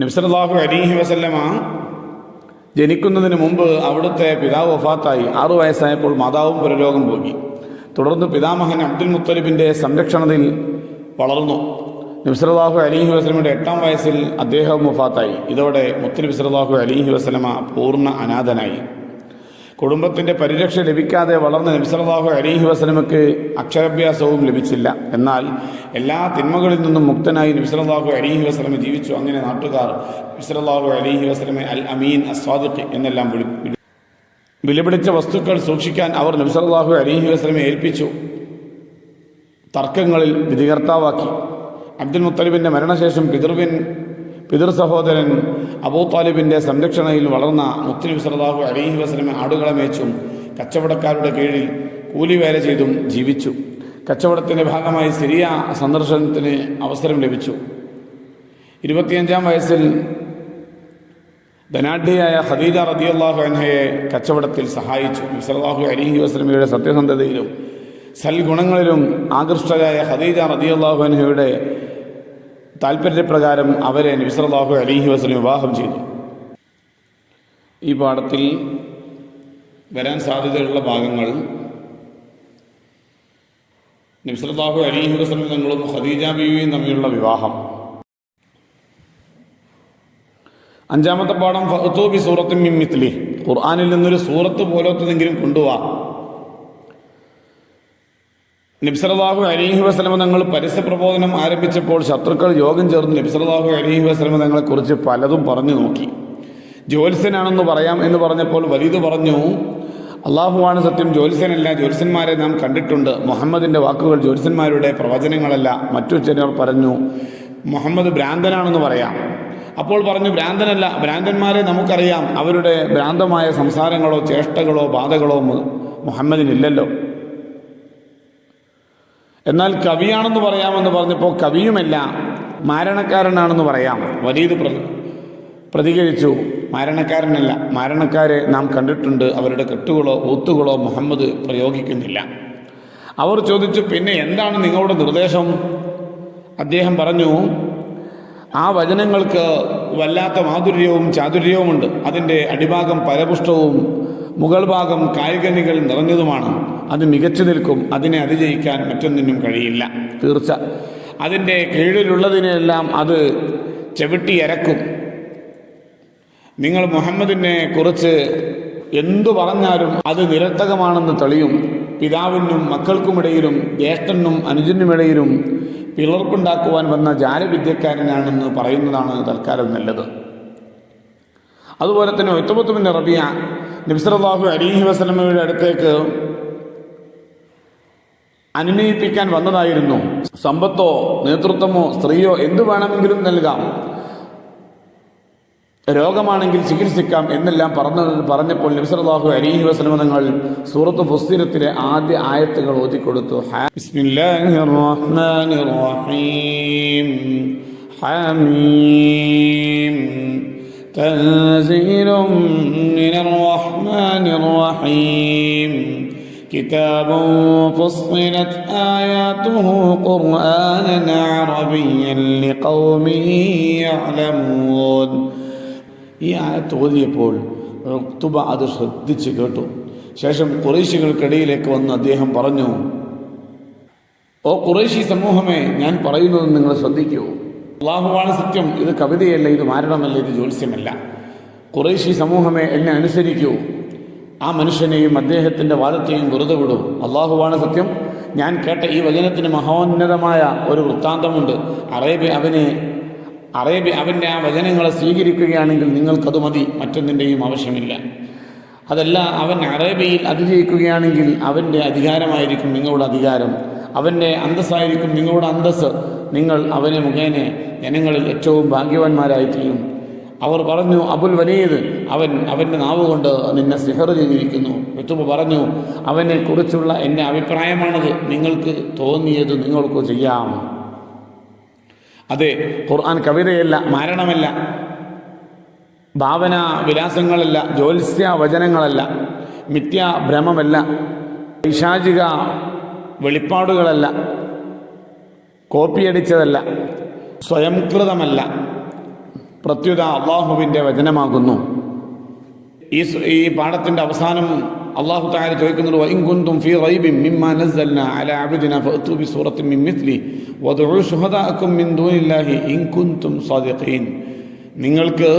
നബി അലീഹി വസല്ലമ ജനിക്കുന്നതിന് മുമ്പ് അവിടുത്തെ പിതാവ് വഫാത്തായി. ആറു വയസ്സായപ്പോൾ മാതാവും പുരലോകം പോകി തുടർന്ന് പിതാമഹൻ അബ്ദുൽ മുത്തലിബിന്റെ സംരക്ഷണത്തിൽ വളർന്നു. നബ്സലാഹു അലിഹി വസ്ലമയുടെ എട്ടാം വയസ്സിൽ അദ്ദേഹവും വഫാത്തായി. ഇതോടെ മുത്തലിബ് സലാഹു അലിഹി വസ്ലമ പൂർണ അനാഥനായി. കുടുംബത്തിന്റെ പരിരക്ഷ ലഭിക്കാതെ വളർന്ന നബ്സലാഹു അലീഹി വസ്ലമക്ക് അക്ഷരാഭ്യാസവും ലഭിച്ചില്ല. എന്നാൽ എല്ലാ തിന്മകളിൽ നിന്നും മുക്തനായി നബ്സലാഹു അലീഹി വസ്ലമ ജീവിച്ചു. അങ്ങനെ നാട്ടുകാർ നബ്സലാഹു അലീഹി വസ്ലമെ അൽ അമീൻ അസ്വാദിഖ് എന്നെല്ലാം വിളി വിലപിടിച്ച വസ്തുക്കൾ സൂക്ഷിക്കാൻ അവർ നബ്സലാഹു അലീഹി വസ്ലമെ ഏൽപ്പിച്ചു. തർക്കങ്ങളിൽ വിധികർത്താവാക്കി. അബ്ദുൽ മുത്തലിബിന്റെ മരണശേഷം പിതൃവിൻ പിതൃ സഹോദരൻ അബൂ താലിബിന്റെ സംരക്ഷണയിൽ വളർന്ന മുത്തലിബ് സലാഹു അലൈഹി വസ്ലമെ ആടുകളെ മേച്ചും കച്ചവടക്കാരുടെ കീഴിൽ കൂലിവേല ചെയ്തും ജീവിച്ചു. കച്ചവടത്തിന്റെ ഭാഗമായി സിറിയ സന്ദർശനത്തിന് അവസരം ലഭിച്ചു. ഇരുപത്തിയഞ്ചാം വയസ്സിൽ ധനാഢ്യയായ ഖദീജ റദിയല്ലാഹു അൻഹയെ കച്ചവടത്തിൽ സഹായിച്ചു. സല്ലല്ലാഹു അലൈഹി വസല്ലമയുടെ സത്യസന്ധതയിലും സൽഗുണങ്ങളിലും ആകൃഷ്ടരായ ഖദീജ റദിയല്ലാഹു അൻഹയുടെ താല്പര്യപ്രകാരം അവരെ നിസ്രാഹു അലൈഹി വസല്ലം വിവാഹം ചെയ്തു. ഈ പാഠത്തിൽ വരാൻ സാധ്യതയുള്ള ഭാഗങ്ങൾ നബി അലീഹി വസല്ലം തങ്ങളും ഖദീജ ബീവിയും തമ്മിലുള്ള വിവാഹം. അഞ്ചാമത്തെ പാഠം ഫഹത്തൂബി സൂറത്തും മിമ്മിത്ലി ഖുർആാനിൽ നിന്നൊരു സൂറത്ത് പോലത്തതെങ്കിലും കൊണ്ടുപോവാ നബ്സലാഹു അലൈഹി വസ്ലമ തങ്ങൾ പരസ്യ പ്രബോധനം ആരംഭിച്ചപ്പോൾ ശത്രുക്കൾ യോഗം ചേർന്ന് നബ്സലാഹു അലൈഹി വസ്ലമ തങ്ങളെക്കുറിച്ച് പലതും പറഞ്ഞു നോക്കി. ജ്യോത്സ്യനാണെന്ന് പറയാം എന്ന് പറഞ്ഞപ്പോൾ വലീദ് പറഞ്ഞു അള്ളാഹുവാണ് സത്യം ജ്യോത്സ്യനല്ല. ജ്യോത്സ്യന്മാരെ നാം കണ്ടിട്ടുണ്ട്. മുഹമ്മദിന്റെ വാക്കുകൾ ജ്യോത്സ്യന്മാരുടെ പ്രവചനങ്ങളല്ല. മറ്റു ചിലർ പറഞ്ഞു മുഹമ്മദ് ഭ്രാന്തനാണെന്ന് പറയാം. അപ്പോൾ പറഞ്ഞു ഭ്രാന്തനല്ല. ഭ്രാന്തന്മാരെ നമുക്കറിയാം. അവരുടെ ഭ്രാന്തമായ സംസാരങ്ങളോ ചേഷ്ടകളോ ബാധകളോ മുഹമ്മദിനില്ലല്ലോ. എന്നാൽ കവിയാണെന്ന് പറയാമെന്ന് പറഞ്ഞപ്പോൾ കവിയുമല്ല മാരണക്കാരനാണെന്ന് പറയാം. വലീത് പ്രതി പ്രതികരിച്ചു. മാരണക്കാരനല്ല. മാരണക്കാരെ നാം കണ്ടിട്ടുണ്ട്. അവരുടെ കെട്ടുകളോ ഊത്തുകളോ മുഹമ്മദ് പ്രയോഗിക്കുന്നില്ല. അവർ ചോദിച്ചു പിന്നെ എന്താണ് നിങ്ങളുടെ നിർദ്ദേശം? അദ്ദേഹം പറഞ്ഞു ആ വചനങ്ങൾക്ക് വല്ലാത്ത മാധുര്യവും ചാതുര്യവുമുണ്ട്. അതിന്റെ അടിഭാഗം പരപുഷ്ടവും മുകൾ ഭാഗം കായികനികൾ നിറഞ്ഞതുമാണ്. അത് മികച്ചു നിൽക്കും അതിനെ അതിജയിക്കാൻ മറ്റൊന്നിനും കഴിയില്ല. തീർച്ച. അതിന്റെ കീഴിലുള്ളതിനെല്ലാം അത് ചവിട്ടി ഇരക്കും നിങ്ങൾ മുഹമ്മദിനെ കുറിച്ച് എന്തു പറഞ്ഞാലും അത് നിരർത്ഥകമാണെന്ന് തെളിയും. പിതാവിനും മക്കൾക്കുമിടയിലും ജ്യേഷ്ഠനും അനുജനുമിടയിലും പിളർപ്പുണ്ടാക്കുവാൻ വന്ന ജാലവിദ്യക്കാരനാണെന്ന് പറയുന്നതാണ് തൽക്കാലം നല്ലത്. അതുപോലെ തന്നെ ഒറ്റപ്പത്തുമിന്റെ റബിയ നബ്സലാഹു അലീഹി വസ്ലമയുടെ അടുത്തേക്ക് അനുനയിപ്പിക്കാൻ വന്നതായിരുന്നു സമ്പത്തോ നേതൃത്വമോ സ്ത്രീയോ എന്തു വേണമെങ്കിലും നൽകാം രോഗമാണെങ്കിൽ ചികിത്സിക്കാം എന്നെല്ലാം പറഞ്ഞ പറഞ്ഞപ്പോൾ നബ്സലാഹു അലീഹി വസ്ലമ തങ്ങൾ സൂറത്ത് ഫുസ്തിരത്തിലെ ആദ്യ ആയത്തുകൾ ഓതിക്കൊടുത്തു ഹാ- ബിസ്മില്ലാഹിർ റഹ്മാനിർ റഹീം حميم تنزيل من الرحمن الرحيم كتاب فصلت آياته قرآنا عربيا لقوم يعلمون ഈ ആയത്ത് ഓതിയപ്പോൾ ഉക്തുബ അത് ശ്രദ്ധിച്ച് കേട്ടു ശേഷം കുറേശികൾക്കിടയിലേക്ക് വന്ന് അദ്ദേഹം പറഞ്ഞു ഓ കുറേശി സമൂഹമേ ഞാൻ പറയുന്നത് നിങ്ങൾ ശ്രദ്ധിക്കൂ അള്ളാഹുവാണ് സത്യം ഇത് കവിതയല്ല ഇത് മാരണമല്ല ഇത് ജ്യോത്സ്യമല്ല കുറേശി സമൂഹമേ എന്നെ അനുസരിക്കൂ ആ മനുഷ്യനെയും അദ്ദേഹത്തിന്റെ വാദത്തെയും വെറുതെ വിടൂ. അള്ളാഹുവാണ് സത്യം. ഞാൻ കേട്ട ഈ വചനത്തിന് മഹോന്നതമായ ഒരു വൃത്താന്തമുണ്ട്. അറേബ്യ അവനെ അറേബ്യ അവന്റെ ആ വചനങ്ങളെ സ്വീകരിക്കുകയാണെങ്കിൽ നിങ്ങൾക്കത് മതി. മറ്റൊന്നിന്റെയും ആവശ്യമില്ല. അതല്ല അവൻ അറേബ്യയിൽ അതിജയിക്കുകയാണെങ്കിൽ അവന്റെ അധികാരമായിരിക്കും നിങ്ങളുടെ അധികാരം. അവന്റെ അന്തസ്സായിരിക്കും നിങ്ങളുടെ അന്തസ്സ്. നിങ്ങൾ അവനെ മുഖേന ജനങ്ങളിൽ ഏറ്റവും ഭാഗ്യവാന്മാരായി തീരും. അവർ പറഞ്ഞു അബുൽ വലീദ് അവൻ അവന്റെ നാവ് കൊണ്ട് നിന്നെ സിഹർ ചെയ്തിരിക്കുന്നു. യുത്തുബ് പറഞ്ഞു അവനെ കുറിച്ചുള്ള എന്റെ അഭിപ്രായമാണത്. നിങ്ങൾക്ക് തോന്നിയത് നിങ്ങൾക്ക് ചെയ്യാം. അതെ ഖുർആൻ കവിതയല്ല മരണമല്ല ഭാവന വിലാസങ്ങളല്ല ജ്യോത്സ്യ വചനങ്ങളല്ല മിഥ്യാഭ്രമമല്ല പൈശാചിക വെളിപ്പാടുകളല്ല കോപ്പിയടിച്ചതല്ല സ്വയംകൃതമല്ല. പ്രത്യുത അള്ളാഹുവിന്റെ വചനമാകുന്നു. ഈ ഈ പാഠത്തിന്റെ അവസാനം അള്ളാഹു താര ചോദിക്കുന്നത് വഇൻ കുന്തും ഫീ റൈബിൻ മിമ്മാ നസ്സൽനാ അലാ അബ്ദിന ഫഅതു ബി സൂറത്തിൻ മിൻ മിത്ലി വദഉ ശുഹദാഅക്കും മിൻ ദൂനില്ലാഹി ഇൻ കുന്തും സാദിഖീൻ. നിങ്ങൾക്ക്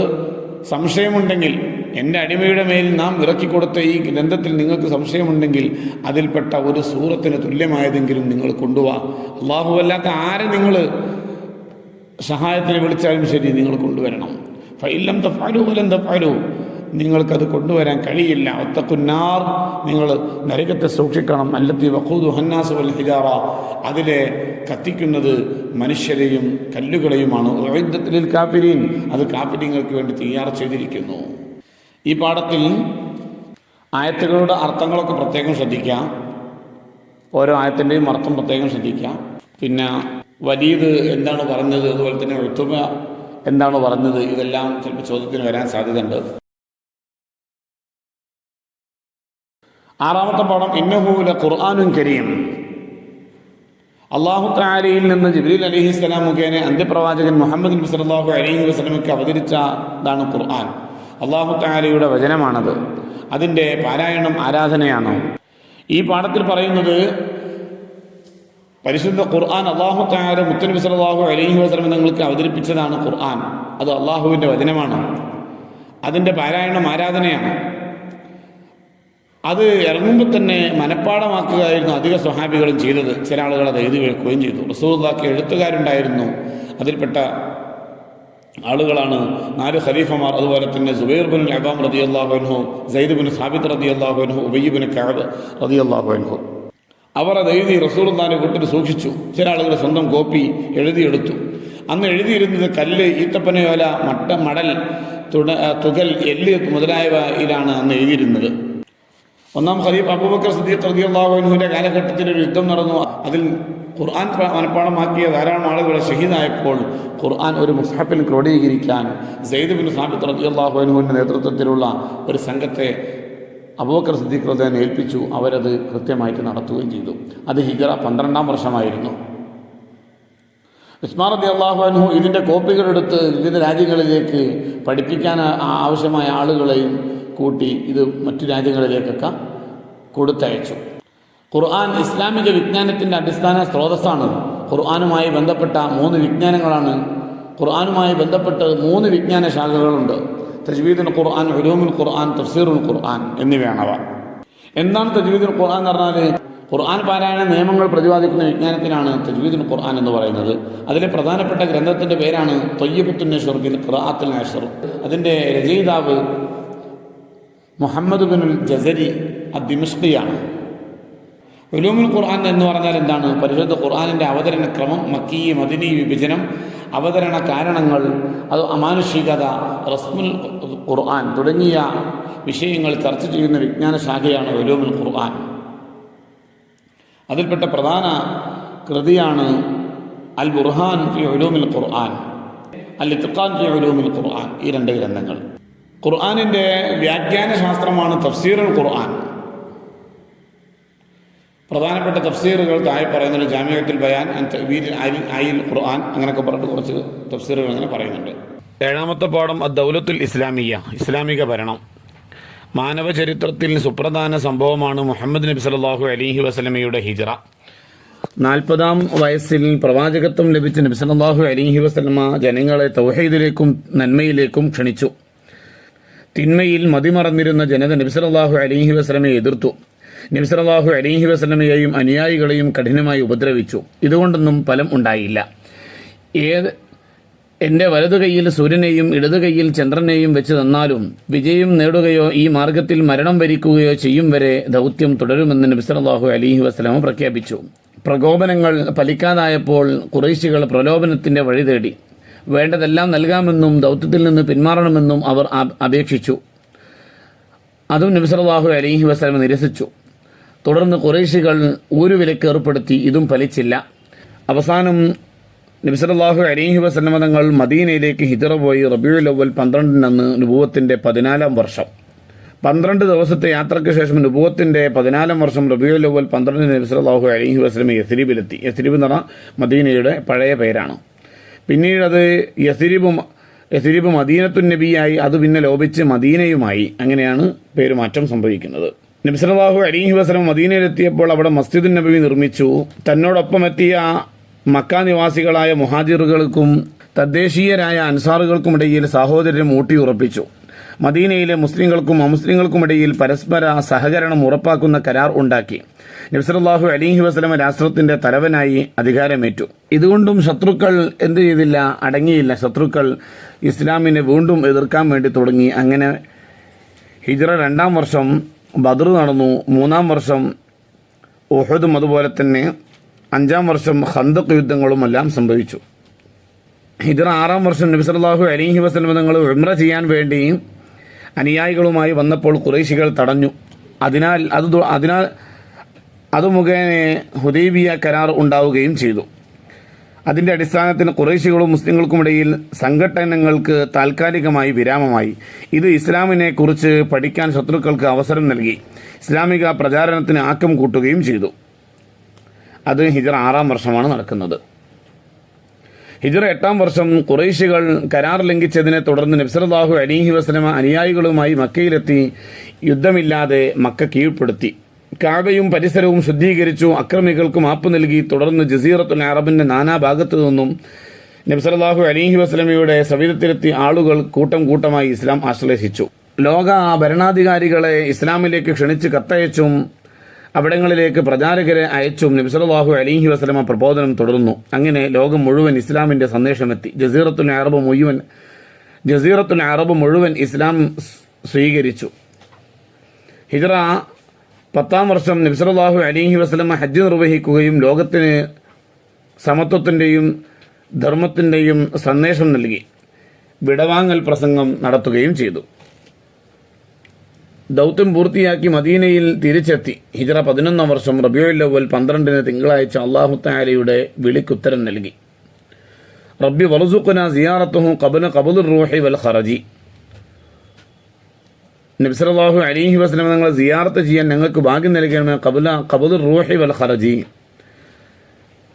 സംശയമുണ്ടെങ്കിൽ എന്റെ അടിമയുടെ മേൽ നാം ഇറക്കി കൊടുത്ത ഈ ഗ്രന്ഥത്തിൽ നിങ്ങൾക്ക് സംശയമുണ്ടെങ്കിൽ അതിൽപ്പെട്ട ഒരു സൂറത്തിന് തുല്യമായതെങ്കിലും നിങ്ങൾ കൊണ്ടുപോവാ അള്ളാഹു അല്ലാത്ത ആരെ നിങ്ങൾ സഹായത്തിന് വിളിച്ചാലും ശരി നിങ്ങൾ കൊണ്ടുവരണം. ഫൈലം തഫാലു ഫലം തഫാലു നിങ്ങൾക്കത് കൊണ്ടുവരാൻ കഴിയില്ല. ഒത്തക്കുന്നാർ നിങ്ങൾ നരകത്തെ സൂക്ഷിക്കണം. അല്ലത്തി വഖൂദു ഹന്നാസ് വൽ ഹിജാറ. അതിലെ കത്തിക്കുന്നത് മനുഷ്യരെയും കല്ലുകളെയുമാണ്. ഉഅദ്ദത്തിൽ കാഫിരീൻ. അത് കാപ്പിരിങ്ങൾക്ക് വേണ്ടി തയ്യാർ ചെയ്തിരിക്കുന്നു. ഈ പാഠത്തിൽ ആയത്തുകളുടെ അർത്ഥങ്ങളൊക്കെ പ്രത്യേകം ശ്രദ്ധിക്കാം ഓരോ ആയത്തിന്റെയും അർത്ഥം പ്രത്യേകം ശ്രദ്ധിക്കാം പിന്നെ വലീദ് എന്താണ് പറഞ്ഞത്? അതുപോലെ തന്നെ ഒത്തുമ എന്താണ് പറഞ്ഞത്? ഇതെല്ലാം ചിലപ്പോൾ ചോദ്യത്തിന് വരാൻ സാധ്യതയുണ്ട്. ആറാമത്തെ പാഠം ഇന്നഹൂല ഖുർആാനും കരീം. അള്ളാഹു താലയിൽ നിന്ന് ജിബ്രീൽ അലഹി സ്വലാം മുഖേന അന്ത്യപ്രവാചകൻ മുഹമ്മദ് നബി അലഹി അലൈഹി വസല്ലമയ്ക്ക് അവതരിച്ചതാണ് ഖുർആൻ. അള്ളാഹു താലയുടെ വചനമാണത്. അതിന്റെ പാരായണം ആരാധനയാണ്. ഈ പാഠത്തിൽ പറയുന്നത് പരിശുദ്ധ ഖുർആൻ അള്ളാഹു താര മുത്തനബി സല്ലല്ലാഹു അലൈഹി വസല്ലം നിങ്ങൾക്ക് അവതരിപ്പിച്ചതാണ് ഖുർആൻ. അത് അള്ളാഹുവിന്റെ വചനമാണ്. അതിന്റെ പാരായണം ആരാധനയാണ്. അത് ഇറങ്ങുമ്പോൾ തന്നെ മനഃപ്പാടമാക്കുകയായിരുന്നു അധിക സ്വഹാബികളും ചെയ്തത്. ചില ആളുകൾ അത് എഴുതി വെക്കുകയും ചെയ്തു. റസൂദാക്കി എഴുത്തുകാരുണ്ടായിരുന്നു. അതിൽപ്പെട്ട ആളുകളാണ് നാല് ഖലീഫമാർ അതുപോലെ തന്നെ സുബൈർ ബിൻ അബാം റതി അള്ളാഹുൻഹു സൈദ് ബിൻ സാബിത്ത് റതി അള്ളാഹുൻഹു ഉബയ്യ് ബിൻ കഅബ് റതി അള്ളാഹുൻഹു അവർ അത് എഴുതി റസൂർദാനെ വീട്ടിൽ സൂക്ഷിച്ചു. ചില ആളുകൾ സ്വന്തം കോപ്പി എഴുതിയെടുത്തു. അന്ന് എഴുതിയിരുന്നത് കല്ല് ഈത്തപ്പനയോല മട്ട മടൽ തുട തുകൽ എല്ല് മുതലായവയിലാണ് അന്ന് എഴുതിയിരുന്നത്. ഒന്നാം ഖലീഫ് അബൂബക്കർ സദീഖ് റളിയല്ലാഹുവിന്റെ കാലഘട്ടത്തിൽ ഒരു യുദ്ധം നടന്നു. അതിൽ ഖുർആൻ മനപ്പാടമാക്കിയ ധാരാളം ആളുകൾ ഷഹീദായപ്പോൾ ഖുർആൻ ഒരു മുസ്ഹഫിൽ ക്രോഡീകരിക്കാൻ സെയ്ദ് ബിൻ സാബിത്ത് റളിയല്ലാഹുവിന്റെ നേതൃത്വത്തിലുള്ള ഒരു സംഘത്തെ അബൂബക്കർ സിദ്ദീഖ് ഹൃദയം ഏൽപ്പിച്ചു. അവരത് കൃത്യമായിട്ട് നടത്തുകയും ചെയ്തു. അത് ഹിജറ പന്ത്രണ്ടാം വർഷമായിരുന്നു. ഉസ്മാൻ റതി അള്ളാഹു അനുഹു ഇതിന്റെ കോപ്പികളെടുത്ത് വിവിധ രാജ്യങ്ങളിലേക്ക് പഠിപ്പിക്കാൻ ആവശ്യമായ ആളുകളെയും കൂട്ടി ഇത് മറ്റു രാജ്യങ്ങളിലേക്കൊക്കെ കൊടുത്തയച്ചു. ഖുർആൻ ഇസ്ലാമിക വിജ്ഞാനത്തിന്റെ അടിസ്ഥാന സ്രോതസ്സാണ്. ഖുർആാനുമായി ബന്ധപ്പെട്ട മൂന്ന് വിജ്ഞാനങ്ങളാണ്. ഖുർആാനുമായി ബന്ധപ്പെട്ട് മൂന്ന് വിജ്ഞാന ശാഖകളുണ്ട്. തജ്വീദുൽ ഖുർആൻ ഉലൂമുൽ ഖുർആൻ തഫ്സീറുൽ ഖുർആൻ എന്നിവയാണവ എന്താണ് തജ്വീദുൽ ഖുർആൻ എന്ന് പറഞ്ഞാൽ? ഖുർആൻ പാരായണ നിയമങ്ങൾ പ്രതിപാദിക്കുന്ന വിജ്ഞാനത്തിനാണ് തജ്വീദുൽ ഖുർആൻ എന്ന് പറയുന്നത്. അതിലെ പ്രധാനപ്പെട്ട ഗ്രന്ഥത്തിന്റെ പേരാണ് തൊയ്യബുത്തുൻ ഷുർബിൻ ഖുർആത്തുൽ നഷർ. അതിന്റെ രചയിതാവ് മുഹമ്മദ് ബിനുൽ ജസരി അദ്ദിമിഷ്കിയാണ്. ഉലൂമുൽ ഖുർആൻ എന്ന് പറഞ്ഞാൽ എന്താണ്? പരിശുദ്ധ ഖുർആനിന്റെ അവതരണ ക്രമം മക്കീ മദിനി വിഭജനം അവതരണ കാരണങ്ങൾ അത് അമാനുഷികത റസ്മുൽ ഖുർആൻ തുടങ്ങിയ വിഷയങ്ങൾ ചർച്ച ചെയ്യുന്ന വിജ്ഞാന ശാഖയാണ് ഉലൂമുൽ ഖുർആൻ. അതിൽപ്പെട്ട പ്രധാന കൃതിയാണ് അൽ ബുർഹാൻ ഫി ഒലൂമിൽ ഖുർആൻ അൽ ഇത്തുഖാൻ ഫി ഒലൂമിൽ ഖുർആൻ ഈ രണ്ട് ഗ്രന്ഥങ്ങൾ. ഖുർആനിന്റെ വ്യാഖ്യാന ശാസ്ത്രമാണ് തഫ്സീറുൽ ഖുർആൻ. പ്രധാനപ്പെട്ട തഫ്സീറുകൾ താഴെ പറയുന്നുണ്ട് ജാമ്യത്തിൽ ബയാൻ അൽ- അയിൽ ഖുർആൻ അങ്ങനെയൊക്കെ പറഞ്ഞിട്ട് കുറച്ച് തഫ്സീറുകൾ അങ്ങനെ പറയുന്നുണ്ട്. ഏഴാമത്തെ പാഠം ദൗലത്തുൽ ഇസ്ലാമിയ ഇസ്ലാമിക ഭരണം. മാനവ ചരിത്രത്തിൽ സുപ്രധാന സംഭവമാണ് മുഹമ്മദ് നബി സല്ലല്ലാഹു അലിഹി വസല്ലമയുടെ ഹിജറ. നാൽപ്പതാം വയസ്സിൽ പ്രവാചകത്വം ലഭിച്ച നബി സല്ലാഹു അലിഹി വസ്ലമ ജനങ്ങളെ തൗഹീദിലേക്കും നന്മയിലേക്കും ക്ഷണിച്ചു. തിന്മയിൽ മതിമറന്നിരുന്ന ജനത നബിസലാഹു അലിഹി വസ്ലമയെ എതിർത്തു. നബിസലാഹു അലിഹി വസ്ലമയെയും അനുയായികളെയും കഠിനമായി ഉപദ്രവിച്ചു. ഇതുകൊണ്ടൊന്നും ഫലം ഉണ്ടായില്ല. ഏത് എന്റെ വലതു കൈയിൽ സൂര്യനെയും ഇടതു കൈയിൽ ചന്ദ്രനെയും വെച്ച് തന്നാലും വിജയം നേടുകയോ ഈ മാർഗത്തിൽ മരണം വരിക്കുകയോ ചെയ്യും വരെ ദൗത്യം തുടരുമെന്ന് നബിസലാഹു അലിഹി വസല്ലമ പ്രഖ്യാപിച്ചു. പ്രകോപനങ്ങൾ ഫലിക്കാതായപ്പോൾ കുറേശികൾ പ്രലോഭനത്തിന്റെ വഴി തേടി. വേണ്ടതെല്ലാം നൽകാമെന്നും ദൗത്യത്തിൽ നിന്ന് പിന്മാറണമെന്നും അവർ അപ്- അപേക്ഷിച്ചു. അതും നബിസലാഹു അലിഹി വസല്ലമ നിരസിച്ചു. തുടർന്ന് കുറേശികൾ ഊരുവിലക്ക് ഏർപ്പെടുത്തി ഇതും ഫലിച്ചില്ല. അവസാനം നബിസലാഹു അലൈഹി വസല്ലമ തങ്ങൾ മദീനയിലേക്ക് ഹിജറ പോയി റബിയുൽ അവൽ പന്ത്രണ്ടിനന്ന് നുപൂവത്തിന്റെ പതിനാലാം വർഷം. പന്ത്രണ്ട് ദിവസത്തെ യാത്രയ്ക്ക് ശേഷം നുപൂവത്തിന്റെ പതിനാലാം വർഷം റബിയുൽ അവൽ പന്ത്രണ്ടിന് നബിസലാഹു അലൈഹി വസ്ലമ യസിരിബിലെത്തി. യസിരിബ് എന്ന് പറഞ്ഞാൽ മദീനയുടെ പഴയ പേരാണ്. പിന്നീട് അത് യസിരിബ് യസ്രീബ് മദീനത്തുൻ നബിയായി അത് പിന്നെ ലോപിച്ച് മദീനയുമായി. അങ്ങനെയാണ് പേരുമാറ്റം സംഭവിക്കുന്നത്. നബിസലാഹു അലീഹി വസ്ലം മദീനയിലെത്തിയപ്പോൾ അവിടെ മസ്ജിദ് നബി നിർമ്മിച്ചു. തന്നോടൊപ്പം എത്തിയ മക്ക നിവാസികളായ മുഹാജിറുകൾക്കും തദ്ദേശീയരായ അൻസാറുകൾക്കും ഇടയിൽ സാഹോദര്യം ഊട്ടിയുറപ്പിച്ചു മദീനയിലെ മുസ്ലിങ്ങൾക്കും ഇടയിൽ പരസ്പര സഹകരണം ഉറപ്പാക്കുന്ന കരാർ ഉണ്ടാക്കി. നബ്സലാഹു അലിഹി വസ്ലമ രാഷ്ട്രത്തിന്റെ തലവനായി അധികാരമേറ്റു. ഇതുകൊണ്ടും ശത്രുക്കൾ എന്ത് ചെയ്തില്ല? അടങ്ങിയില്ല. ശത്രുക്കൾ ഇസ്ലാമിനെ വീണ്ടും എതിർക്കാൻ വേണ്ടി തുടങ്ങി. അങ്ങനെ ഹിജ്റ രണ്ടാം വർഷം ബദർ നടന്നു. മൂന്നാം വർഷം ഉഹദും അതുപോലെ തന്നെ അഞ്ചാം വർഷം ഹന്തക് യുദ്ധങ്ങളും എല്ലാം സംഭവിച്ചു. ഹിജ്റ ആറാം വർഷം നബി സല്ലല്ലാഹു അലൈഹി വസല്ലം തങ്ങൾ ഉംറ ചെയ്യാൻ വേണ്ടി അനുയായികളുമായി വന്നപ്പോൾ കുറേശികൾ തടഞ്ഞു. അതിനാൽ അത് അതിനാൽ അത് മുഖേന ഹുദൈബിയ കരാർ ഉണ്ടാവുകയും ചെയ്തു. അതിന്റെ അടിസ്ഥാനത്തിൽ കുറേശികളും മുസ്ലിങ്ങൾക്കുമിടയിൽ സംഘടനകൾക്ക് താൽക്കാലികമായി വിരാമമായി. ഇത് ഇസ്ലാമിനെ കുറിച്ച് പഠിക്കാൻ ശത്രുക്കൾക്ക് അവസരം നൽകി. ഇസ്ലാമിക പ്രചാരണത്തിന് ആക്കം കൂട്ടുകയും ചെയ്തു. അത് ഹിജറ ആറാം വർഷമാണ് നടക്കുന്നത്. ഹിജറ എട്ടാം വർഷം കുറേശികൾ കരാർ ലംഘിച്ചതിനെ തുടർന്ന് നബ്സലാഹു അലീഹി വസ്ലമ അനുയായികളുമായി മക്കയിലെത്തി യുദ്ധമില്ലാതെ മക്ക കീഴ്പ്പെടുത്തി. കാബയും പരിസരവും ശുദ്ധീകരിച്ചു അക്രമികൾക്ക് മാപ്പ് നൽകി തുടർന്ന് ജസീറത്തുൽ അറബിന്റെ നാനാ നാനാഭാഗത്തു നിന്നും നബ്സലാഹു അലിഹി വസ്ലമയുടെ സവിധത്തിലെത്തി ആളുകൾ കൂട്ടം കൂട്ടമായി ഇസ്ലാം ആശ്ലേഷിച്ചു. ലോക ഭരണാധികാരികളെ ഇസ്ലാമിലേക്ക് ക്ഷണിച്ച് കത്തയച്ചും അവിടങ്ങളിലേക്ക് പ്രചാരകരെ അയച്ചും നബ്സലാഹു അലിഹി വസ്ലമ പ്രബോധനം തുടർന്നു. അങ്ങനെ ലോകം മുഴുവൻ ഇസ്ലാമിന്റെ സന്ദേശമെത്തി. ജസീറത്തുൽ അറബ് മുഴുവൻ ജസീറത്തുൽ അറബ് മുഴുവൻ ഇസ്ലാം സ്വീകരിച്ചു. ഹിജറ പത്താം വർഷം നബ്സലാഹു അലിഹി വസ്ലമ ഹജ്ജ് നിർവഹിക്കുകയും ലോകത്തിന് സമത്വത്തിന്റെയും ധർമ്മത്തിന്റെയും സന്ദേശം നൽകി. വിടവാങ്ങൽ പ്രസംഗം നടത്തുകയും ചെയ്തു. ദൗത്യം പൂർത്തിയാക്കി മദീനയിൽ തിരിച്ചെത്തി. ഹിജറ പതിനൊന്നാം വർഷം റബിയുല്ലവൽ പന്ത്രണ്ടിന് തിങ്കളാഴ്ച അള്ളാഹു താലയുടെ വിളിക്കുത്തരം നൽകി. റബ്ബി വറുസുഖുന സിയാറത്തുഹു കബന കബുൽ റൂഹി വൽ ഖറജി. നബ്സലാഹു അലിഹി വസ്ലം നിങ്ങളെ സിയാർത്ത് ചെയ്യാൻ ഞങ്ങൾക്ക് ഭാഗ്യം നൽകണമേ. കബുല കബുൽ റൂഹി വൽ ഹറജി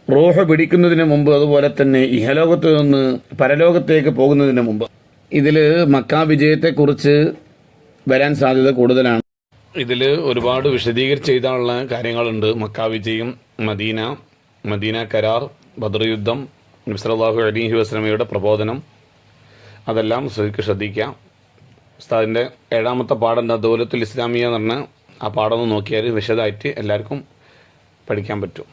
റൂഹ് പിടിക്കുന്നതിന് മുമ്പ് അതുപോലെ തന്നെ ഇഹലോകത്ത് നിന്ന് പരലോകത്തേക്ക് പോകുന്നതിന് മുമ്പ് ഇതിൽ മക്ക വിജയത്തെക്കുറിച്ച് വരാൻ സാധ്യത കൂടുതലാണ്. ഇതിൽ ഒരുപാട് വിശദീകരിച്ച് എഴുതാനുള്ള കാര്യങ്ങളുണ്ട്. മക്ക വിജയം മദീന മദീന കരാർ ബദർ യുദ്ധം നബ്സലാഹു അലിഹി വസ്ലമയുടെ പ്രബോധനം. അതെല്ലാം ശ്രദ്ധിക്കാം. ഉസ്താദിന്റെ ഏഴാമത്തെ പാഠം ദൗലത്തുൽ ഇസ്ലാമിയ എന്ന് പറഞ്ഞ ആ പാഠം ഒന്ന് നോക്കിയാൽ വിശദമായിട്ട് എല്ലാവർക്കും പഠിക്കാൻ പറ്റും.